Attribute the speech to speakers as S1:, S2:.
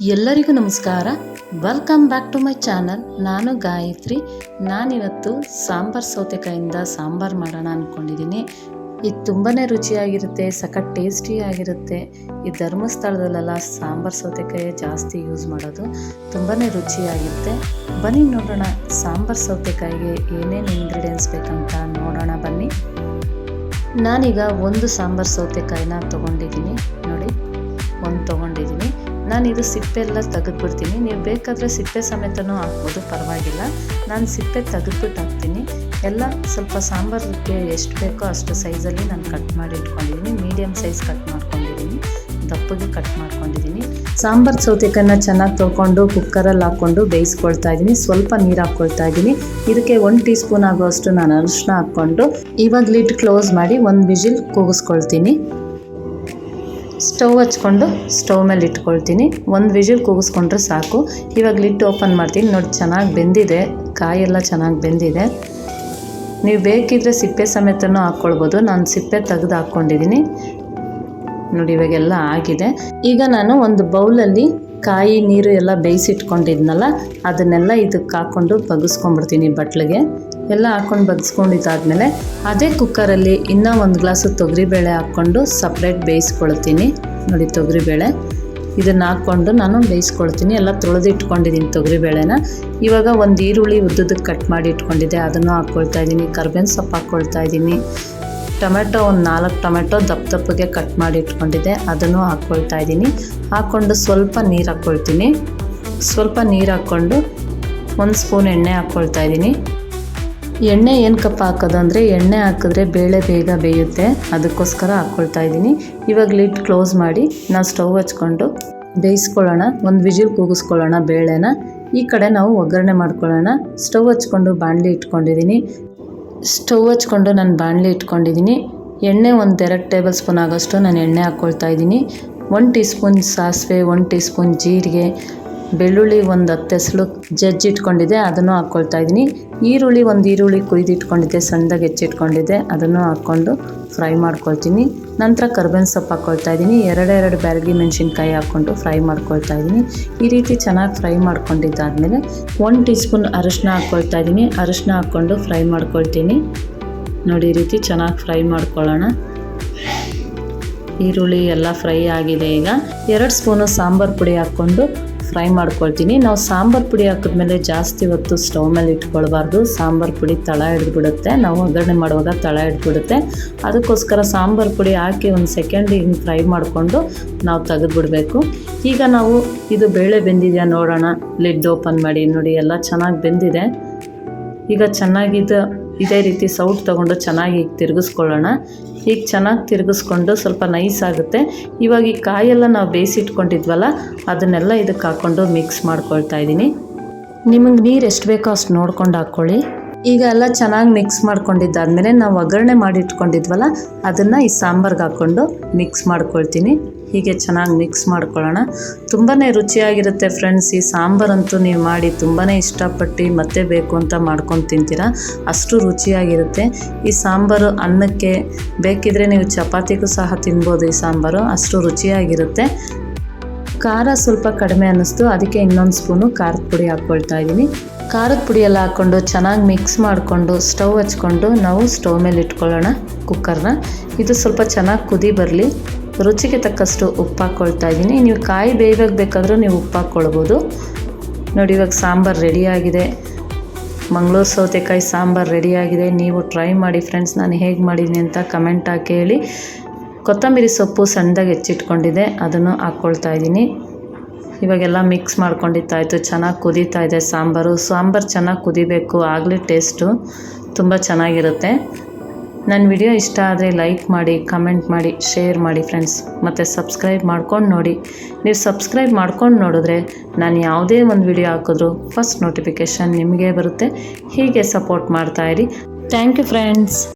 S1: ಎಲ್ಲರಿಗೂ ನಮಸ್ಕಾರ. Welcome back to my channel ನಾನು ಗಾಯತ್ರಿ. ನಾನಿವತ್ತು ಸಾಂಬಾರ್ ಸೌತೆಕಾಯಿಂದ ಸಾಂಬಾರು ಮಾಡೋಣ ಅಂದ್ಕೊಂಡಿದ್ದೀನಿ ಇದು ತುಂಬಾ ರುಚಿಯಾಗಿರುತ್ತೆ, ಸಖತ್ ಟೇಸ್ಟಿಯಾಗಿರುತ್ತೆ ಈ ಧರ್ಮಸ್ಥಳದಲ್ಲೆಲ್ಲ ಸಾಂಬಾರ್ ಸೌತೆಕಾಯಿ ಜಾಸ್ತಿ ಯೂಸ್ ಮಾಡೋದು. ತುಂಬಾ ರುಚಿಯಾಗಿರುತ್ತೆ. ಬನ್ನಿ ನೋಡೋಣ ಸಾಂಬಾರ್ ಸೌತೆಕಾಯಿಗೆ ಏನೇನು ಇಂಗ್ರೀಡಿಯೆಂಟ್ಸ್ ಬೇಕಂತ ನೋಡೋಣ ಬನ್ನಿ. ನಾನೀಗ ಒಂದು ಸಾಂಬಾರ್ ಸೌತೆಕಾಯಿನ ತೊಗೊಂಡಿದ್ದೀನಿ. ನೋಡಿ, ಒಂದು ತೊಗೊಂಡಿದ್ದೀನಿ. ನಾನು ಇದು ಸಿಪ್ಪೆ ಎಲ್ಲ ತೆಗೆದ್ಬಿಡ್ತೀನಿ. ನೀವು ಬೇಕಾದರೆ ಸಿಪ್ಪೆ ಸಮೇತನೂ ಹಾಕ್ಬೋದು, ಪರವಾಗಿಲ್ಲ. ನಾನು ಸಿಪ್ಪೆ ತೆಗೆದ್ಬಿಟ್ಟು ಹಾಕ್ತೀನಿ. ಎಲ್ಲ ಸ್ವಲ್ಪ ಸಾಂಬಾರಿಗೆ ಎಷ್ಟು ಬೇಕೋ ಅಷ್ಟು ಸೈಜಲ್ಲಿ ನಾನು ಕಟ್ ಮಾಡಿ ಇಟ್ಕೊಂಡಿದ್ದೀನಿ. ಮೀಡಿಯಮ್ ಸೈಜ್ ಕಟ್ ಮಾಡ್ಕೊಂಡಿದ್ದೀನಿ. ದಪ್ಪಗೆ ಕಟ್ ಮಾಡ್ಕೊಂಡಿದ್ದೀನಿ. ಸಾಂಬಾರು ಸೌತೆಕಾಯನ್ನ ಚೆನ್ನಾಗಿ ತೊಳ್ಕೊಂಡು ಕುಕ್ಕರಲ್ಲಿ ಹಾಕ್ಕೊಂಡು ಬೇಯಿಸ್ಕೊಳ್ತಾ ಇದ್ದೀನಿ. ಸ್ವಲ್ಪ ನೀರು ಹಾಕ್ಕೊಳ್ತಾ ಇದ್ದೀನಿ. ಇದಕ್ಕೆ ಒಂದು ಟೀ ಸ್ಪೂನ್ ಆಗುವಷ್ಟು ನಾನು ಅರಿಶಿನ ಹಾಕ್ಕೊಂಡು ಇವಾಗ ಲಿಡ್ ಕ್ಲೋಸ್ ಮಾಡಿ ಒಂದು ವಿಜಿಲ್ ಕೂಗಿಸ್ಕೊಳ್ತೀನಿ. ಸ್ಟವ್ ಹಚ್ಕೊಂಡು ಸ್ಟವ್ ಮೇಲೆ ಇಟ್ಕೊಳ್ತೀನಿ. ಒಂದು ವಿಜಿಲ್ ಕೂಗಿಸ್ಕೊಂಡ್ರೆ ಸಾಕು. ಇವಾಗ ಲಿಡ್ ಓಪನ್ ಮಾಡ್ತೀನಿ. ನೋಡಿ, ಚೆನ್ನಾಗಿ ಬೆಂದಿದೆ. ಕಾಯೆಲ್ಲ ಚೆನ್ನಾಗಿ ಬೆಂದಿದೆ. ನೀವು ಬೇಕಿದ್ರೆ ಸಿಪ್ಪೆ ಸಮೇತನೂ ಹಾಕ್ಕೊಳ್ಬೋದು ನಾನು ಸಿಪ್ಪೆ ತೆಗೆದು ಹಾಕ್ಕೊಂಡಿದ್ದೀನಿ ನೋಡಿ, ಇವಾಗೆಲ್ಲ ಆಗಿದೆ. ಈಗ ನಾನು ಒಂದು ಬೌಲಲ್ಲಿ ಕಾಯಿ ನೀರು ಎಲ್ಲ ಬೇಯಿಸಿಟ್ಕೊಂಡಿದ್ನಲ್ಲ, ಅದನ್ನೆಲ್ಲ ಇದಕ್ಕೆ ಹಾಕ್ಕೊಂಡು ಬಗ್ಗಿಸ್ಕೊಂಡ್ಬಿಡ್ತೀನಿ ಬಟ್ಲಿಗೆ. ಎಲ್ಲ ಹಾಕ್ಕೊಂಡು ಬಗ್ಸ್ಕೊಂಡಿದ್ದಾದಮೇಲೆ ಅದೇ ಕುಕ್ಕರಲ್ಲಿ ಇನ್ನೂ ಒಂದು ಗ್ಲಾಸು ತೊಗರಿಬೇಳೆ ಹಾಕ್ಕೊಂಡು ಸಪ್ರೇಟ್ ಬೇಯಿಸ್ಕೊಳ್ತೀನಿ. ನೋಡಿ ತೊಗರಿಬೇಳೆ. ಇದನ್ನು ಹಾಕ್ಕೊಂಡು ನಾನು ಬೇಯಿಸ್ಕೊಳ್ತೀನಿ. ಎಲ್ಲ ತೊಳೆದಿಟ್ಕೊಂಡಿದ್ದೀನಿ ತೊಗರಿಬೇಳೆನ. ಇವಾಗ ಒಂದು ಈರುಳ್ಳಿ ಉದ್ದದಕ್ಕೆ ಕಟ್ ಮಾಡಿ ಇಟ್ಕೊಂಡಿದ್ದೆ. ಅದನ್ನು ಹಾಕ್ಕೊಳ್ತಾ ಇದ್ದೀನಿ. ಕರ್ಬೇವಿನ ಸೊಪ್ಪು ಹಾಕ್ಕೊಳ್ತಾ ಇದ್ದೀನಿ. ಟೊಮೆಟೊ, ಒಂದು ನಾಲ್ಕು ಟೊಮೆಟೊ ದಪ್ಪ ದಪ್ಪಗೆ ಕಟ್ ಮಾಡಿ ಇಟ್ಕೊಂಡಿದ್ದೆ. ಅದನ್ನು ಹಾಕ್ಕೊಳ್ತಾ ಇದ್ದೀನಿ. ಹಾಕ್ಕೊಂಡು ಸ್ವಲ್ಪ ನೀರು ಹಾಕ್ಕೊಳ್ತೀನಿ ಸ್ವಲ್ಪ ನೀರು ಹಾಕ್ಕೊಂಡು ಒಂದು ಸ್ಪೂನ್ ಎಣ್ಣೆ ಹಾಕ್ಕೊಳ್ತಾ ಇದ್ದೀನಿ. ಎಣ್ಣೆ ಏನು ಕಪ್ಪ ಹಾಕೋದು ಅಂದರೆ, ಎಣ್ಣೆ ಹಾಕಿದ್ರೆ ಬೇಳೆ ಬೇಗ ಬೇಯುತ್ತೆ. ಅದಕ್ಕೋಸ್ಕರ ಹಾಕ್ಕೊಳ್ತಾ ಇದ್ದೀನಿ. ಇವಾಗ ಲಿಡ್ ಕ್ಲೋಸ್ ಮಾಡಿ ನಾವು ಸ್ಟವ್ ಹಚ್ಕೊಂಡು ಬೇಯಿಸ್ಕೊಳ್ಳೋಣ. ಒಂದು ವಿಜಿಲ್ ಕೂಗಿಸ್ಕೊಳ್ಳೋಣ ಬೇಳೆನ. ಈ ಕಡೆ ನಾವು ಒಗ್ಗರಣೆ ಮಾಡ್ಕೊಳ್ಳೋಣ. ಸ್ಟವ್ ಹಚ್ಕೊಂಡು ಬಾಣಲಿ ಇಟ್ಕೊಂಡಿದ್ದೀನಿ. ಸ್ಟವ್ ಹಚ್ಕೊಂಡು ನಾನು ಬಾಣಲೆ ಇಟ್ಕೊಂಡಿದ್ದೀನಿ. ಎಣ್ಣೆ ಒಂದು ಎರಡು ಟೇಬಲ್ ಸ್ಪೂನ್ ಆಗೋಷ್ಟು ನಾನು ಎಣ್ಣೆ ಹಾಕ್ಕೊಳ್ತಾ ಇದ್ದೀನಿ. ಒನ್ ಟೀ ಸ್ಪೂನ್ ಸಾಸಿವೆ ಒನ್ ಟೀ ಜೀರಿಗೆ ಬೆಳ್ಳುಳ್ಳಿ ಒಂದು ಹತ್ತು ಹೆಸಳು ಜಜ್ಜಿ ಇಟ್ಕೊಂಡಿದ್ದೆ, ಅದನ್ನು ಹಾಕ್ಕೊಳ್ತಾ ಇದ್ದೀನಿ. ಈರುಳ್ಳಿ ಒಂದು ಈರುಳ್ಳಿ ಕುಯ್ದಿಟ್ಕೊಂಡಿದ್ದೆ ಸಣ್ಣದಾಗಿ ಹೆಚ್ಚಿಟ್ಕೊಂಡಿದ್ದೆ, ಅದನ್ನು ಹಾಕ್ಕೊಂಡು ಫ್ರೈ ಮಾಡ್ಕೊಳ್ತೀನಿ. ನಂತರ ಕರ್ಬೇವಿನ ಸೊಪ್ಪು ಹಾಕ್ಕೊಳ್ತಾ ಇದ್ದೀನಿ. ಎರಡೆರಡು ಬ್ಯಾರಗಿ ಮೆಣಸಿನ್ಕಾಯಿ ಹಾಕ್ಕೊಂಡು ಫ್ರೈ ಮಾಡ್ಕೊಳ್ತಾ ಇದ್ದೀನಿ. ಈ ರೀತಿ ಚೆನ್ನಾಗಿ ಫ್ರೈ ಮಾಡ್ಕೊಂಡಿದ್ದಾದಮೇಲೆ ಒಂದು ಟೀ ಸ್ಪೂನ್ ಅರಿಶಿನ ಹಾಕ್ಕೊಳ್ತಾ ಇದ್ದೀನಿ. ಅರಿಶಿನ ಹಾಕ್ಕೊಂಡು ಫ್ರೈ ಮಾಡ್ಕೊಳ್ತೀನಿ. ನೋಡಿ, ಈ ರೀತಿ ಚೆನ್ನಾಗಿ ಫ್ರೈ ಮಾಡ್ಕೊಳ್ಳೋಣ. ಈರುಳ್ಳಿ ಎಲ್ಲ ಫ್ರೈ ಆಗಿದೆ ಈಗ. ಎರಡು ಸ್ಪೂನು ಸಾಂಬಾರು ಪುಡಿ ಹಾಕ್ಕೊಂಡು ಫ್ರೈ ಮಾಡ್ಕೊಳ್ತೀನಿ. ನಾವು ಸಾಂಬಾರು ಪುಡಿ ಹಾಕಿದ್ಮೇಲೆ ಜಾಸ್ತಿ ಹೊತ್ತು ಸ್ಟವ್ ಮೇಲೆ ಇಟ್ಕೊಳ್ಬಾರ್ದು. ಸಾಂಬಾರು ಪುಡಿ ತಳ ಹಿಡಿದ್ಬಿಡುತ್ತೆ. ನಾವು ಒಗ್ಗರಣೆ ಮಾಡುವಾಗ ತಳ ಹಿಡಿದ್ಬಿಡುತ್ತೆ. ಅದಕ್ಕೋಸ್ಕರ ಸಾಂಬಾರು ಪುಡಿ ಹಾಕಿ ಒಂದು ಸೆಕೆಂಡ್ ಹಿಂಗೆ ಫ್ರೈ ಮಾಡಿಕೊಂಡು ನಾವು ತೆಗೆದುಬಿಡಬೇಕು. ಈಗ ನಾವು ಇದು ಬೇಳೆ ಬೆಂದಿದೆಯಾ ನೋಡೋಣ. ಲಿಡ್ ಓಪನ್ ಮಾಡಿ ನೋಡಿ, ಎಲ್ಲ ಚೆನ್ನಾಗಿ ಬೆಂದಿದೆ. ಈಗ ಚೆನ್ನಾಗಿದ್ದು ಇದೇ ರೀತಿ ಸೌಟ್ ತೊಗೊಂಡು ಚೆನ್ನಾಗಿ ಈಗ ತಿರುಗಿಸ್ಕೊಳ್ಳೋಣ. ಈಗ ಚೆನ್ನಾಗಿ ತಿರುಗಿಸ್ಕೊಂಡು ಸ್ವಲ್ಪ ನೈಸ್ ಆಗುತ್ತೆ. ಇವಾಗ ಈ ಕಾಯೆಲ್ಲ ನಾವು ಬೇಯಿಸಿಟ್ಕೊಂಡಿದ್ವಲ್ಲ, ಅದನ್ನೆಲ್ಲ ಇದಕ್ಕೆ ಹಾಕ್ಕೊಂಡು ಮಿಕ್ಸ್ ಮಾಡ್ಕೊಳ್ತಾ ಇದ್ದೀನಿ. ನಿಮಗೆ ನೀರು ಎಷ್ಟು ಬೇಕೋ ಅಷ್ಟು ನೋಡ್ಕೊಂಡು ಹಾಕ್ಕೊಳ್ಳಿ ಈಗ ಎಲ್ಲ ಚೆನ್ನಾಗಿ ಮಿಕ್ಸ್ ಮಾಡ್ಕೊಂಡಿದ್ದಾದಮೇಲೆ ನಾವು ಒಗ್ಗರಣೆ ಮಾಡಿಟ್ಕೊಂಡಿದ್ವಲ್ಲ, ಅದನ್ನು ಈ ಸಾಂಬಾರ್ಗೆ ಹಾಕ್ಕೊಂಡು ಮಿಕ್ಸ್ ಮಾಡ್ಕೊಳ್ತೀನಿ. ಹೀಗೆ ಚೆನ್ನಾಗಿ ಮಿಕ್ಸ್ ಮಾಡ್ಕೊಳ್ಳೋಣ. ತುಂಬಾ ರುಚಿಯಾಗಿರುತ್ತೆ ಫ್ರೆಂಡ್ಸ್ ಈ ಸಾಂಬಾರಂತೂ ನೀವು ಮಾಡಿ ತುಂಬಾ ಇಷ್ಟಪಟ್ಟು ಮತ್ತೆ ಬೇಕು ಅಂತ ಮಾಡ್ಕೊಂಡು ತಿಂತೀರಾ? ಅಷ್ಟು ರುಚಿಯಾಗಿರುತ್ತೆ. ಈ ಸಾಂಬಾರು ಅನ್ನಕ್ಕೆ ಬೇಕಿದ್ರೆ ನೀವು ಚಪಾತಿಗೂ ಸಹ ತಿನ್ಬೋದು ಈ ಸಾಂಬಾರು, ಅಷ್ಟು ರುಚಿಯಾಗಿರುತ್ತೆ. ಖಾರ ಸ್ವಲ್ಪ ಕಡಿಮೆ ಅನ್ನಿಸ್ತು, ಅದಕ್ಕೆ ಇನ್ನೊಂದು ಸ್ಪೂನು ಖಾರದ ಪುಡಿ ಹಾಕ್ಕೊಳ್ತಾ ಇದ್ದೀನಿ ಖಾರದ ಪುಡಿಯೆಲ್ಲ ಹಾಕ್ಕೊಂಡು ಚೆನ್ನಾಗಿ ಮಿಕ್ಸ್ ಮಾಡಿಕೊಂಡು ಸ್ಟವ್ ಹಚ್ಕೊಂಡು ನಾವು ಸ್ಟವ್ ಮೇಲೆ ಇಟ್ಕೊಳ್ಳೋಣ ಕುಕ್ಕರ್ನ ಇದು ಸ್ವಲ್ಪ ಚೆನ್ನಾಗಿ ಕುದಿ ಬರಲಿ. ರುಚಿಗೆ ತಕ್ಕಷ್ಟು ಉಪ್ಪು ಹಾಕ್ಕೊಳ್ತಾ ಇದ್ದೀನಿ. ನೀವು ಕಾಯಿ ಬೇಯ್ಬೇಕು ಬೇಕಾದರೂ ನೀವು ಉಪ್ಪು ಹಾಕ್ಕೊಳ್ಬೋದು ನೋಡಿ, ಇವಾಗ ಸಾಂಬಾರು ರೆಡಿಯಾಗಿದೆ ಮಂಗಳೂರು ಸೌತೆಕಾಯಿ ಸಾಂಬಾರು ರೆಡಿಯಾಗಿದೆ ನೀವು ಟ್ರೈ ಮಾಡಿ ಫ್ರೆಂಡ್ಸ್ ನಾನು ಹೇಗೆ ಮಾಡಿದ್ದೀನಿ ಅಂತ ಕಮೆಂಟ್ ಹಾಕಿ ಹೇಳಿ. ಕೊತ್ತಂಬರಿ ಸೊಪ್ಪು ಸಣ್ಣದಾಗಿ ಹೆಚ್ಚಿಟ್ಕೊಂಡಿದೆ ಅದನ್ನು ಹಾಕ್ಕೊಳ್ತಾ ಇದ್ದೀನಿ. ಇವಾಗೆಲ್ಲ ಮಿಕ್ಸ್ ಮಾಡ್ಕೊಂಡಿತ್ತಾಯಿತು ಚೆನ್ನಾಗಿ ಕುದೀತಾ ಇದೆ ಸಾಂಬಾರು. ಸಾಂಬಾರು ಚೆನ್ನಾಗಿ ಕುದಿಬೇಕು. ಆಗಲೇ ಟೇಸ್ಟು ತುಂಬ ಚೆನ್ನಾಗಿರುತ್ತೆ. ನನ್ನ ವಿಡಿಯೋ ಇಷ್ಟ ಆದರೆ ಲೈಕ್ ಮಾಡಿ, ಕಮೆಂಟ್ ಮಾಡಿ, ಶೇರ್ ಮಾಡಿ ಫ್ರೆಂಡ್ಸ್ ಮತ್ತು ಸಬ್ಸ್ಕ್ರೈಬ್ ಮಾಡ್ಕೊಂಡು ನೋಡಿ. ನೀವು ಸಬ್ಸ್ಕ್ರೈಬ್ ಮಾಡ್ಕೊಂಡು ನೋಡಿದ್ರೆ ನಾನು ಯಾವುದೇ ಒಂದು ವಿಡಿಯೋ ಹಾಕಿದ್ರು ಫಸ್ಟ್ ನೋಟಿಫಿಕೇಷನ್ ನಿಮಗೆ ಬರುತ್ತೆ. ಹೀಗೆ ಸಪೋರ್ಟ್ ಮಾಡ್ತಾಯಿರಿ ಥ್ಯಾಂಕ್ ಯು ಫ್ರೆಂಡ್ಸ್